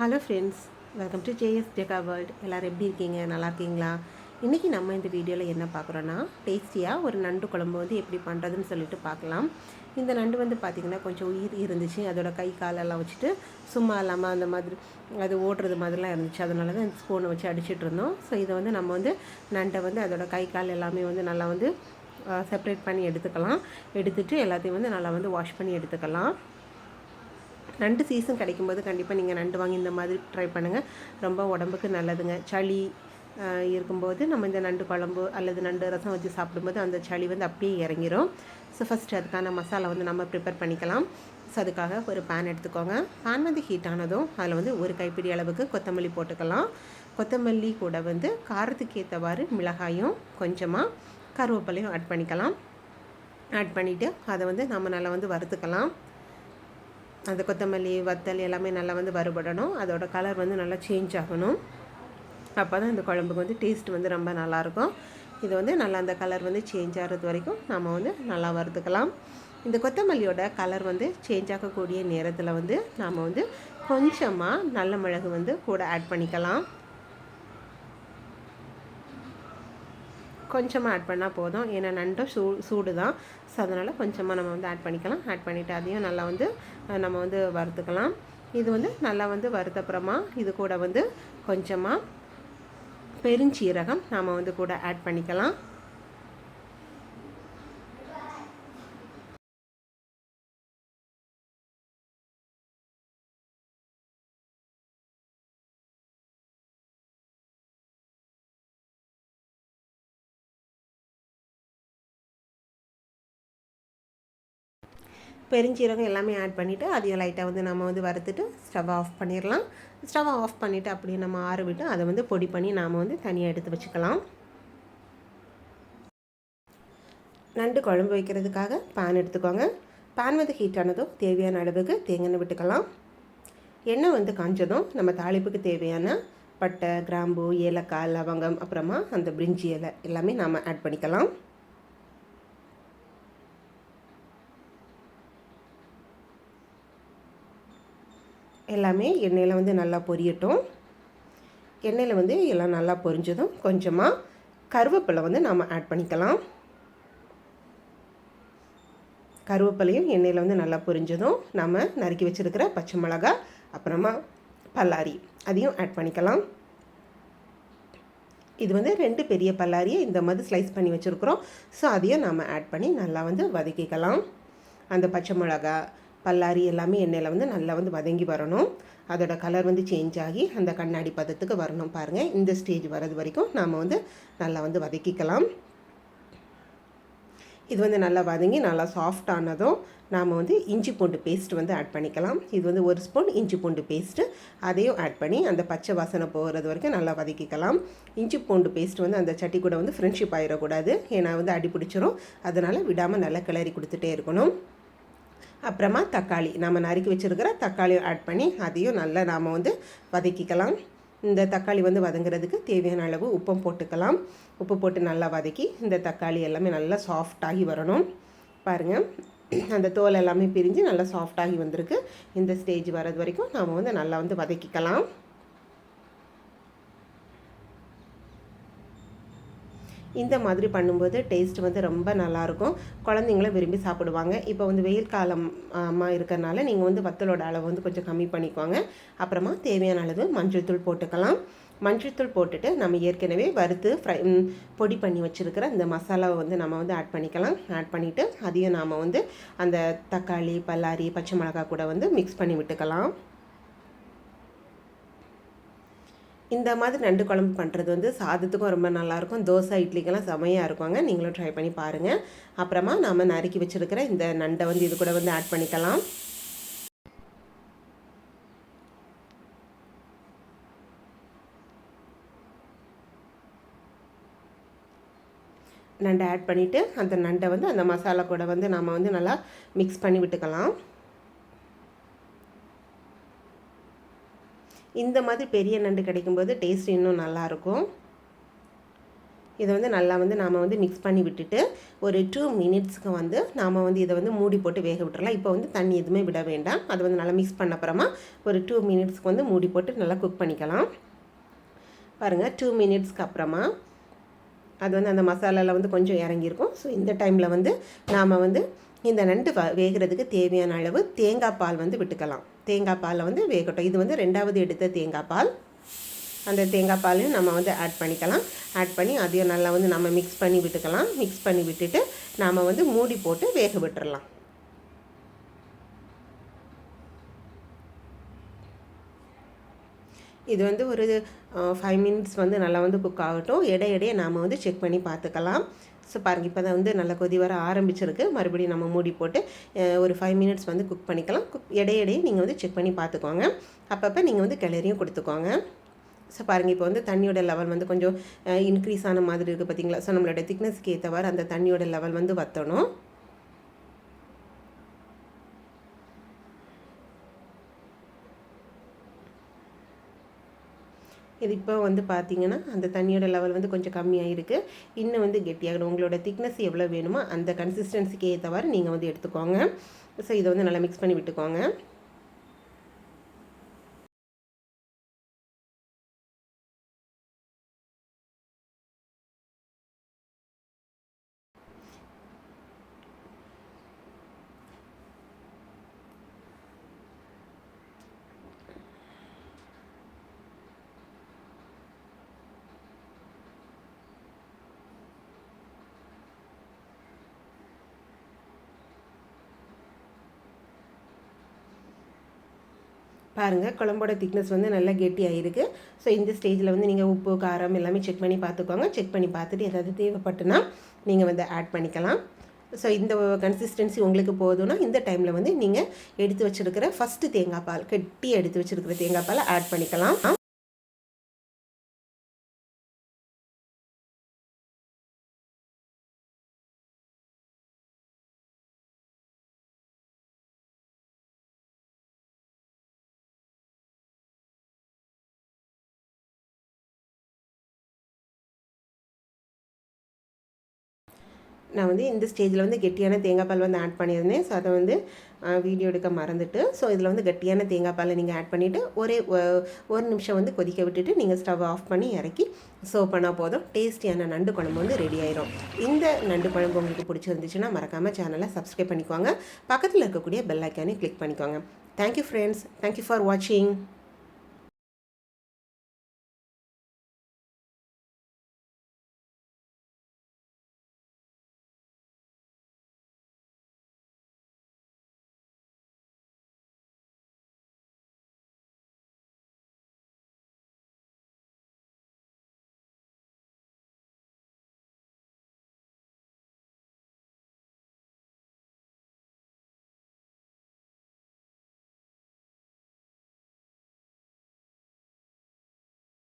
Hello friends welcome to J S deca world எல்லோரும் எப்படி இருக்கீங்க? நல்லா இருக்கீங்களா? இன்றைக்கி நம்ம இந்த வீடியோவில் என்ன பார்க்குறோன்னா டேஸ்டியாக ஒரு நண்டு குழம்பு வந்து எப்படி பண்ணுறதுன்னு சொல்லிட்டு பார்க்கலாம். இந்த நண்டு வந்து பார்த்திங்கன்னா கொஞ்சம் உயிர் இருந்துச்சு. அதோட கை காலெல்லாம் வச்சுட்டு சும்மா இல்லாமல் அந்த மாதிரி அது ஓடுறது மாதிரிலாம் இருந்துச்சு. அதனால தான் ஸ்பூனை வச்சு அடிச்சிட்டு இருந்தோம். ஸோ இதை வந்து நம்ம வந்து நண்டை வந்து அதோட கை கால் எல்லாமே வந்து நல்லா வந்து செப்பரேட் பண்ணி எடுத்துக்கலாம். எடுத்துகிட்டு எல்லாத்தையும் வந்து நல்லா வந்து வாஷ் பண்ணி எடுத்துக்கலாம். நண்டு சீசன் கிடைக்கும்போது கண்டிப்பாக நீங்கள் நண்டு வாங்கி இந்த மாதிரி ட்ரை பண்ணுங்கள் ரொம்ப உடம்புக்கு நல்லதுங்க. சளி இருக்கும்போது நம்ம இந்த நண்டு குழம்பு அல்லது நண்டு ரசம் வச்சு சாப்பிடும்போது அந்த சளி வந்து அப்படியே இறங்கிரும். ஸோ ஃபஸ்ட்டு அதுக்கான மசாலா வந்து நம்ம ப்ரிப்பேர் பண்ணிக்கலாம். ஸோ அதுக்காக ஒரு பேன் எடுத்துக்கோங்க. பேன் வந்து ஹீட் ஆனதும் அதில் வந்து ஒரு கைப்பிடி அளவுக்கு கொத்தமல்லி போட்டுக்கலாம். கொத்தமல்லி கூட வந்து காரத்துக்கு ஏற்றவாறு மிளகாயும் கொஞ்சமாக கருவேப்பிலையும் ஆட் பண்ணிக்கலாம். ஆட் பண்ணிவிட்டு அதை வந்து நம்ம நல்லா வந்து வறுத்துக்கலாம். அந்த கொத்தமல்லி வத்தல் எல்லாமே நல்லா வந்து வறுபடணும். அதோட கலர் வந்து நல்லா சேஞ்ச் ஆகணும். அப்போ தான் இந்த குழம்புக்கு வந்து டேஸ்ட் வந்து ரொம்ப நல்லாயிருக்கும். இது வந்து நல்லா அந்த கலர் வந்து சேஞ்ச் ஆகிறது வரைக்கும் நம்ம வந்து நல்லா வறுத்துக்கலாம். இந்த கொத்தமல்லியோட கலர் வந்து சேஞ்ச் ஆகக்கூடிய நேரத்தில் வந்து நாம் வந்து கொஞ்சமாக நல்ல மிளகு வந்து கூட ஆட் பண்ணிக்கலாம். கொஞ்சமாக ஆட் பண்ணால் போதும். ஏன்னா நண்டும் சூ சூடு தான் ஸோ அதனால் கொஞ்சமாக நம்ம வந்து ஆட் பண்ணிக்கலாம். ஆட் பண்ணிவிட்டு அதையும் நல்லா வந்து நம்ம வந்து வறுத்துக்கலாம். இது வந்து நல்லா வந்து வறுத்தப்புறமா இது கூட வந்து கொஞ்சமாக பெருஞ்சீரகம் நாம் வந்து கூட ஆட் பண்ணிக்கலாம். பெருஞ்சீரகம் எல்லாமே ஆட் பண்ணிவிட்டு அதையும் லைட்டாக வந்து நம்ம வந்து வறுத்துட்டு ஸ்டவ் ஆஃப் பண்ணிடலாம் ஸ்டவ் ஆஃப் பண்ணிவிட்டு அப்படியே நம்ம ஆற விட்டு அதை வந்து பொடி பண்ணி நாம் வந்து தனியாக எடுத்து வச்சுக்கலாம். நண்டு குழம்பு வைக்கிறதுக்காக பேன் எடுத்துக்கோங்க. பேன் வந்து ஹீட் ஆனதும் தேவையான அளவுக்கு தேங்காய் விட்டுக்கலாம். எண்ணெய் வந்து காஞ்சதும் நம்ம தாளிப்புக்கு தேவையான பட்டை கிராம்பு ஏலக்காய் லவங்கம் அப்புறமா அந்த பிரிஞ்சி இலை எல்லாமே நாம் ஆட் பண்ணிக்கலாம். எல்லாமே எண்ணெயில் வந்து நல்லா பொரியட்டும். எண்ணெயில் வந்து எல்லாம் நல்லா பொரிஞ்சதும் கொஞ்சமாக கருவேப்பிலை வந்து நாம் ஆட் பண்ணிக்கலாம். கருவேப்பிலையும் எண்ணெயில் வந்து நல்லா பொரிஞ்சதும் நம்ம நறுக்கி வச்சுருக்கிற பச்சை மிளகா அப்புறமா பல்லாரி அதையும் ஆட் பண்ணிக்கலாம். இது வந்து ரெண்டு பெரிய பல்லாரியை இந்த மாதிரி ஸ்லைஸ் பண்ணி வச்சுருக்குறோம். ஸோ அதையும் நம்ம ஆட் பண்ணி நல்லா வந்து வதக்கிக்கலாம். அந்த பச்சை மிளகா பல்லாரி எல்லாமே எண்ணெயில் வந்து நல்லா வந்து வதங்கி வரணும். அதோட கலர் வந்து சேஞ்ச் ஆகி அந்த கண்ணாடி பதத்துக்கு வரணும் பாருங்கள் இந்த ஸ்டேஜ் வர்றது வரைக்கும் நாம் வந்து நல்லா வந்து வதக்கிக்கலாம். இது வந்து நல்லா வதங்கி நல்லா சாஃப்ட் ஆனதும் நாம் வந்து இஞ்சி பூண்டு பேஸ்ட் வந்து ஆட் பண்ணிக்கலாம். இது வந்து ஒரு ஸ்பூன் இஞ்சி பூண்டு பேஸ்ட்டு அதையும் ஆட் பண்ணி அந்த பச்சை வாசனை போகிறது வரைக்கும் நல்லா வதக்கிக்கலாம். இஞ்சி பூண்டு பேஸ்ட் வந்து அந்த சட்டி கூட வந்து ஃப்ரெண்ட்ஷிப் ஆயிடக்கூடாது ஏன்னா வந்து அடி பிடிச்சிரும் அதனால் விடாமல் நல்லா கிளறி கொடுத்துட்டே இருக்கணும். அப்புறமா தக்காளி. நம்ம நறுக்கி வச்சுருக்கிற தக்காளியும் ஆட் பண்ணி அதையும் நல்லா நாம் வந்து வதக்கிக்கலாம். இந்த தக்காளி வந்து வதங்குறதுக்கு தேவையான அளவு உப்பும் போட்டுக்கலாம். உப்பு போட்டு நல்லா வதக்கி இந்த தக்காளி எல்லாமே நல்லா சாஃப்டாகி வரணும். பாருங்கள் அந்த தோல் எல்லாமே பிரிஞ்சு நல்லா சாஃப்டாகி வந்திருக்கு. இந்த ஸ்டேஜ் வர்றது வரைக்கும் நாம் வந்து நல்லா வந்து வதக்கிக்கலாம். இந்த மாதிரி பண்ணும்போது டேஸ்ட் வந்து ரொம்ப நல்லாயிருக்கும். குழந்தைங்களும் விரும்பி சாப்பிடுவாங்க. இப்போ வந்து வெயில் காலம் அம்மா இருக்கிறனால நீங்கள் வந்து வத்தலோட அளவு வந்து கொஞ்சம் கம்மி பண்ணிக்கோங்க. அப்புறமா தேவையான அளவு மஞ்சள் தூள் போட்டுக்கலாம். மஞ்சள்தூள் போட்டுட்டு நம்ம ஏற்கனவே வறுத்து ஃப்ரை பொடி பண்ணி வச்சுருக்கிற இந்த மசாலாவை வந்து நம்ம வந்து ஆட் பண்ணிக்கலாம். ஆட் பண்ணிவிட்டு அதையும் நாம் வந்து அந்த தக்காளி பல்லாரி பச்சை மிளகா கூட வந்து மிக்ஸ் பண்ணி விட்டுக்கலாம். இந்த மாதிரி நண்டு குழம்பு பண்ணுறது வந்து சாதத்துக்கும் ரொம்ப நல்லாயிருக்கும். தோசை இட்லிக்கெல்லாம் செமையாக இருக்குங்க நீங்களும் ட்ரை பண்ணி பாருங்கள் அப்புறமா நாம் நறுக்கி வச்சுருக்கிற இந்த நண்டை வந்து இது கூட வந்து ஆட் பண்ணிக்கலாம். நண்டை ஆட் பண்ணிவிட்டு அந்த நண்டை வந்து அந்த மசாலா கூட வந்து நாம் வந்து நல்லா மிக்ஸ் பண்ணி விட்டுக்கலாம். இந்த மாதிரி பெரிய நண்டு கிடைக்கும்போது டேஸ்ட் இன்னும் நல்லாயிருக்கும். இதை வந்து நல்லா வந்து நாம் வந்து மிக்ஸ் பண்ணி விட்டுட்டு ஒரு டூ மினிட்ஸ்க்கு வந்து நாம் வந்து இதை வந்து மூடி போட்டு வேக விட்டுறலாம். இப்போ வந்து தண்ணி எதுவுமே விட வேண்டாம். அதை வந்து நல்லா மிக்ஸ் பண்ண அப்புறமா ஒரு டூ மினிட்ஸ்க்கு வந்து மூடி போட்டு நல்லா குக் பண்ணிக்கலாம். பாருங்கள் டூ மினிட்ஸ்க்கு அப்புறமா அது வந்து அந்த மசாலாவில் வந்து கொஞ்சம் இறங்கியிருக்கும். ஸோ இந்த டைமில் வந்து நாம் வந்து இந்த நண்டு வ வேகிறதுக்கு தேவையான அளவு தேங்காய் பால் வந்து விட்டுக்கலாம். தேங்காய் பாலை வந்து வேகட்டும். இது வந்து ரெண்டாவது எடுத்த தேங்காய் பால். அந்த தேங்காய் பாலையும் நம்ம வந்து ஆட் பண்ணிக்கலாம். ஆட் பண்ணி அதையும் நல்லா வந்து நம்ம மிக்ஸ் பண்ணி விட்டுக்கலாம். மிக்ஸ் பண்ணி விட்டுட்டு நாம் வந்து மூடி போட்டு வேக விட்டுறலாம். இது வந்து ஒரு ஃபைவ் மினிட்ஸ் வந்து நல்லா வந்து குக் ஆகட்டும். இடையிடையே இடையே நாம் வந்து செக் பண்ணி பார்த்துக்கலாம். ஸோ பாருங்கள் இப்போ தான் வந்து நல்லா கொதி வர ஆரம்பிச்சிருக்கு. மறுபடியும் நம்ம மூடி போட்டு ஒரு ஃபைவ் மினிட்ஸ் வந்து குக் பண்ணிக்கலாம். குக் இடையிடையே நீங்கள் வந்து செக் பண்ணி பார்த்துக்கோங்க. அப்பப்போ நீங்கள் வந்து கிளறியும் கொடுத்துக்கோங்க. ஸோ பாருங்கள் இப்போ வந்து தண்ணியோட லெவல் வந்து கொஞ்சம் இன்க்ரீஸ் ஆன மாதிரி இருக்குது பார்த்தீங்களா ஸோ நம்மளோட திக்னஸ்க்கு ஏற்றவாறு அந்த தண்ணியோட லெவல் வந்து வற்றணும் இது இப்போ வந்து பார்த்தீங்கன்னா அந்த தண்ணியோட லெவல் வந்து கொஞ்சம் கம்மியாக இருக்குது இன்னும் வந்து கெட்டியாகணும். உங்களோட திக்னஸ் எவ்வளோ வேணுமோ அந்த கன்சிஸ்டன்சிக்கு ஏற்றவாறு நீங்கள் வந்து எடுத்துக்கோங்க. ஸோ இதை வந்து நல்லா மிக்ஸ் பண்ணி விட்டுக்கோங்க. பாருங்கள் குழம்போட திக்னஸ் வந்து நல்லா கெட்டியாகிருக்கு ஸோ இந்த ஸ்டேஜில் வந்து நீங்கள் உப்பு காரம் எல்லாமே செக் பண்ணி பார்த்துக்கோங்க செக் பண்ணி பார்த்துட்டு ஏதாவது தேவைப்பட்டுனா நீங்கள் வந்து ஆட் பண்ணிக்கலாம். ஸோ இந்த கன்சிஸ்டன்சி உங்களுக்கு போதும்னா இந்த டைமில் வந்து நீங்கள் எடுத்து வச்சுருக்கிற ஃபஸ்ட்டு தேங்காய் பால் கெட்டி எடுத்து வச்சுருக்கிற தேங்காய் பாலை ஆட் பண்ணிக்கலாம். நான் வந்து இந்த ஸ்டேஜில் வந்து கெட்டியான தேங்காய் பால் வந்து ஆட் பண்ணியிருந்தேன். ஸோ அதை வந்து வீடியோ எடுக்க மறந்துட்டு ஸோ இதில் வந்து கெட்டியான தேங்காய் பாலை நீங்கள் ஆட் பண்ணிவிட்டு ஒரே ஒரு நிமிஷம் வந்து கொதிக்க விட்டுட்டு நீங்கள் ஸ்டவ் ஆஃப் பண்ணி இறக்கி சர்வ் பண்ணால் போதும். டேஸ்டியான நண்டு குழம்பு வந்து ரெடி ஆயிரும். இந்த நண்டு குழம்பு உங்களுக்கு பிடிச்சிருந்துச்சுன்னா மறக்காமல் சேனலை சப்ஸ்கிரைப் பண்ணிக்கோங்க. பக்கத்தில் இருக்கக்கூடிய பெல் ஐக்கானே கிளிக் பண்ணிக்கோங்க. தேங்க்யூ ஃப்ரெண்ட்ஸ் தேங்க்யூ ஃபார் வாட்சிங்